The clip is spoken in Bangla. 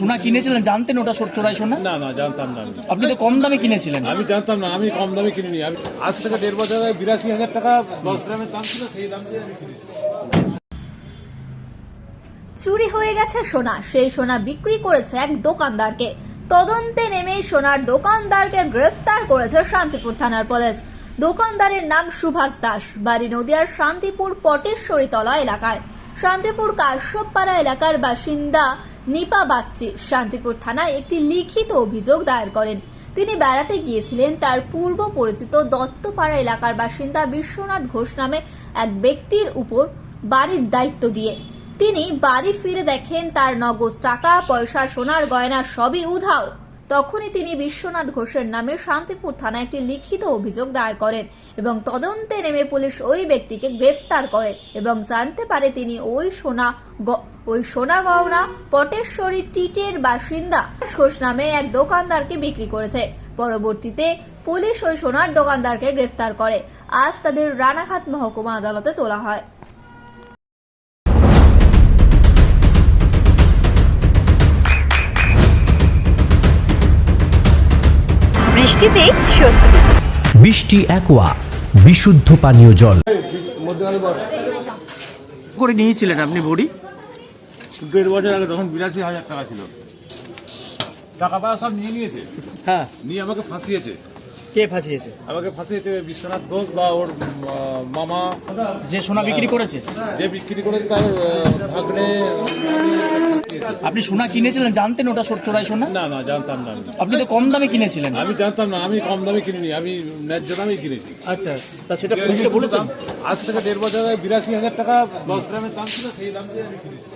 সোনা কিনেছিলেন জানতেন ওটা চোরাই সোনা? না না জানতাম না আপনি তো কম দামে কিনেছিলেন। আমি জানতাম না আমি কম দামে কিনিনি। আমি আজ থেকে দেড় বছর আগে বিরাশি হাজার টাকা দশ গ্রামের দাম ছিল সেই দাম দিয়ে আমি চুরি হয়ে গেছে সোনা। সেই সোনা বিক্রি করেছে এক দোকানদারকে। তদন্তে নেমে সোনার দোকানদারকে গ্রেফতার করেছে শান্তিপুর থানার পুলিশ। দোকানদারের নাম সুভাষ দাস। বাড়ি নদিয়ার শান্তিপুর পটেশ্বরীতলা এলাকায়। শান্তিপুর কাশ্যপপাড়া এলাকার বাসিন্দা নিপা বাগচি, শান্তিপুর থানায় একটি লিখিত অভিযোগ দায়ের করেন। তিনি বেড়াতে গিয়েছিলেন তার পূর্ব পরিচিত দত্তপাড়া এলাকার বাসিন্দা বিশ্বনাথ ঘোষ নামে এক ব্যক্তির উপর বাড়ির দায়িত্ব দিয়ে। তিনি বাড়ি ফিরে দেখেন তার নগদ টাকা, পয়সা, সোনার গয়না সবই উধাও। তখনই তিনি বিশ্বনাথ ঘোষের নামে শান্তিপুর থানায় একটি লিখিত অভিযোগ দায়ের করেন এবং তদন্তে নেমে পুলিশ ওই ব্যক্তিকে গ্রেফতার করে এবং জানতে পারে তিনি ওই সোনা ওই সোনা গহনা পটেশ্বরী টিটের বাসিন্দা। ঘোষ নামে এক দোকানদারকে বিক্রি করেছে। পরবর্তীতে পুলিশ ওই সোনার দোকানদারকে গ্রেফতার করে। আজ তাদের রানাঘাট মহকুমা আদালতে তোলা হয়। বৃষ্টিতে স্বস্তি। বৃষ্টি অ্যাকোয়া বিশুদ্ধ পানীয় জল। করে নিয়েছিলেন আপনি বড়ি? দেড় বছর আগে তখন বিরাশি হাজার টাকা ছিল। টাকা পয়সা সব নিয়ে নিয়েছে? হ্যাঁ। নিয়ে আমাকে ফাঁসিয়েছে। কে ফাঁসিয়েছে? আমাকে ফাঁসিয়েছে বিশ্বনাথ ঘোষ বা ওর মামা। যে সোনা বিক্রি করেছে? যে বিক্রি করে তার ভাগ্নে আপনি সোনা কিনেছিলেন জানতেন ওটা চোরাই সোনা? না না জানতাম না আপনি তো কম দামে কিনেছিলেন। আমি জানতাম না আমি কম দামে কিনিনি আমি ন্যায্য দামেই কিনেছি। আচ্ছা তা সেটা পুলিশকে বলেছেন? আজ থেকে দেড় বছর বিরাশি হাজার টাকা দশ গ্রামের দাম ছিল সেই দাম দিয়ে আমি কিনেছি।